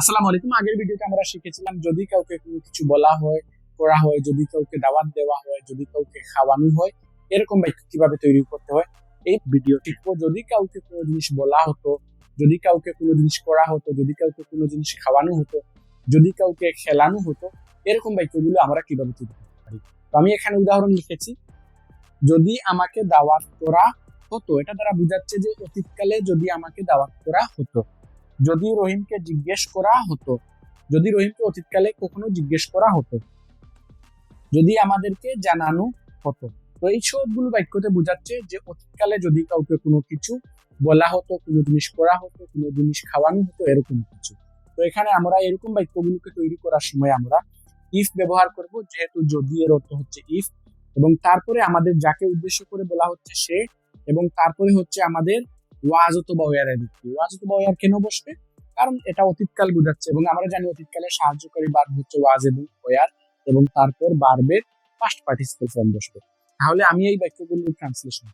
আসসালামু আলাইকুম। আগের ভিডিওতে আমরা শিখেছিলাম যদি কাউকে কোনো কিছু বলা হয়, করা হয়, যদি কাউকে দাওয়াত দেওয়া হয়, যদি কাউকে খাওয়ানো হয়, এরকম বাক্য কীভাবে তৈরি করতে হয়? এই ভিডিও শিখব যদি কাউকে কোনো জিনিস বলা হতো, যদি কাউকে কোনো জিনিস করা হতো, যদি কাউকে কোনো জিনিস খাওয়ানো হতো, যদি কাউকে খেলানো হতো, এরকম বাক্যগুলো আমরা কীভাবে তৈরি করতে পারি? তো আমি এখানে উদাহরণ লিখেছি। যদি আমাকে দাওয়াত করা হতো, এটা দ্বারা বোঝাচ্ছে যে অতীতকালে যদি আমাকে দাওয়াত করা হতো যদি রহিমকে জিজ্ঞেস করা হতো, যদি রহিমকে অতীতকালে কখনো জিজ্ঞেস করা হতো, যদি আমাদেরকে জানানো হতো। তো এই সবগুলো বাক্যতে বোঝাচ্ছে যে অতীতকালে যদি কাউকে কোনো কিছু বলা হতো, কোনো জিনিস করা হতো, কোনো জিনিস খাওয়ানো হতো, এরকম কিছু। তো এখানে আমরা এরকম বাক্যগুলোকে তৈরি করার সময় আমরা ইফ ব্যবহার করব, যেহেতু যদি এর অর্থ হচ্ছে ইফ এবং তারপরে আমাদের যাকে উদ্দেশ্য করে বলা হচ্ছে সে, এবং তারপরে হচ্ছে আমাদের ওয়াজ অথবা ওয়ারের ভিত্তি ওয়াজ অথবা ওয়ার কেন বসবে? কারণ এটা অতীতকাল বোঝাচ্ছে এবং আমরা জানি অতীতকালে সাহায্যকারী বার্ব হচ্ছে ওয়াজ এবং ওয়ার এবং তারপর বার্বের ফার্স্ট পার্টিসিপেল ফর্ম বসবে। তাহলে আমি এই বাক্যগুলো ট্রান্সলেশন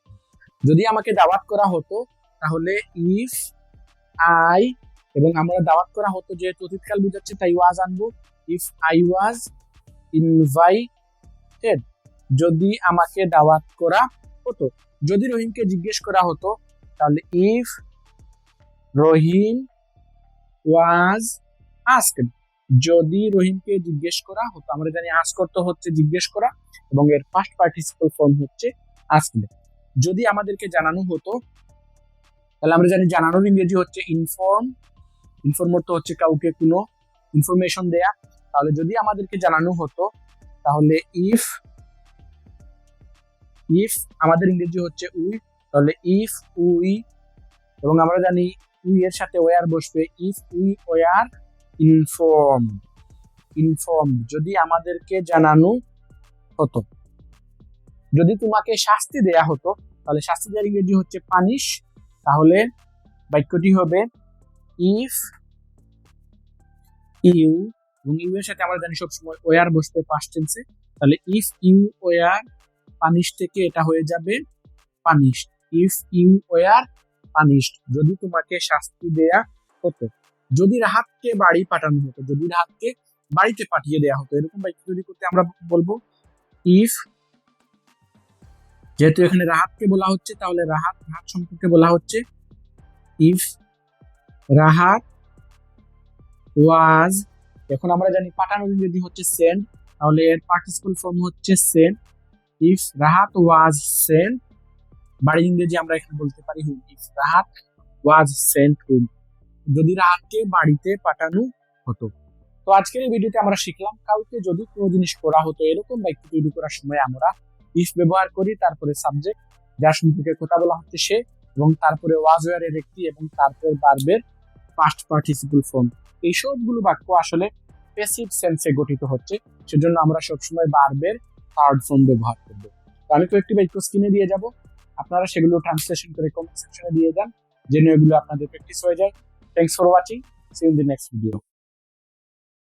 যদি আমাকে দাওয়াত করা হতো, তাহলে ইফ আই এবং আমরা দাওয়াত করা হতো যেহেতু অতীতকাল বোঝাচ্ছে, তাই ওয়াজ আনব। ইফ আই ওয়াজ ইনভাইটেড যদি আমাকে দাওয়াত করা হতো। যদি রহিমকে জিজ্ঞেস করা হতো তাহলে ইফ রহিম ওয়াজ আস্কড যদি রহিমকে জিজ্ঞেস করা হতো, আমরা জানি আস করতে হচ্ছে জিজ্ঞেস করা, এবং এর ফার্স্ট পার্টিসিপাল ফর্ম হচ্ছে আস্কড যদি আমাদেরকে জানানো হতো, তাহলে আমরা জানি জানানোর ইংরেজি হচ্ছে ইনফর্ম ইনফর্ম অর্থ হচ্ছে কাউকে কোনো ইনফরমেশন দেয়া। তাহলে যদি আমাদেরকে জানানো হতো, তাহলে ইফ ইফ আমাদের ইংরেজি হচ্ছে উই তাহলে ইফ উই, এবং আমরা জানি উই এর সাথে ওয়ার বসবে if we were inform inform যদি আমাদেরকে জানানো হতো। যদি তোমাকে শাস্তি দেয়া হতো, তাহলে শাস্তি দেওয়ার ইংরেজি হচ্ছে পানিশ তাহলে বাক্যটি হবে ইফ ইউ এবং ইউ এর সাথে আমরা জানি সবসময় ওয়ার বসবে পাস্ট টেন্সে তাহলে ইফ ইউ ওয়ার পানিশ থেকে এটা হয়ে যাবে punish if you were punished যদি তোমাকে শাস্তি দেয়া হতো। যদি রাহাতকে বাড়ি পাঠানো হতো, যদি রাহাতকে বাড়িতে পাঠিয়ে দেয়া হতো, এরকম বাক্য তৈরি করতে আমরা বলব ইফ যেহেতু এখানে রাহাতকে বলা হচ্ছে, তাহলে রাহাত রাহাত সম্পর্কে বলা হচ্ছে ইফ রাহাত ওয়াজ এখন আমরা জানি পাঠানোর যদি হচ্ছে সেন্ড তাহলে এর পার্টিসিপাল ফর্ম হচ্ছে send if Rahat was send বাড়ির ইংরেজি আমরা এখানে বলতে পারি ইফ রাহাত ওয়াজ সেন্ট হুম যদি রাহাতকে বাড়িতে পাঠানো হতো। তো আজকের এই ভিডিওতে আমরা শিখলাম, কাউকে যদি কোনো জিনিস করা হতো এরকম বাক্য তৈরি করার সময় আমরা ইফ ব্যবহার করি, তারপরে সাবজেক্ট যার সম্পর্কে কথা বলা হচ্ছে সে, এবং তারপরে ওয়াজ ওয়ারের একটি এবং তারপর বার্বের পাস্ট পার্টিসিপল ফর্ম এই সবগুলো বাক্য আসলে প্যাসিভ সেন্সে গঠিত হচ্ছে, সেজন্য আমরা সবসময় বার্বের থার্ড ফর্ম ব্যবহার করব। তো আমি কয়েকটি বাক্য স্ক্রিনে দিয়ে যাব। আপনারা সেগুলো ট্রান্সলেশন করে কমেন্ট সেকশনে দিয়ে যান যেন এগুলো আপনাদের প্র্যাকটিস হয়ে যায়। Thanks for watching see in the next video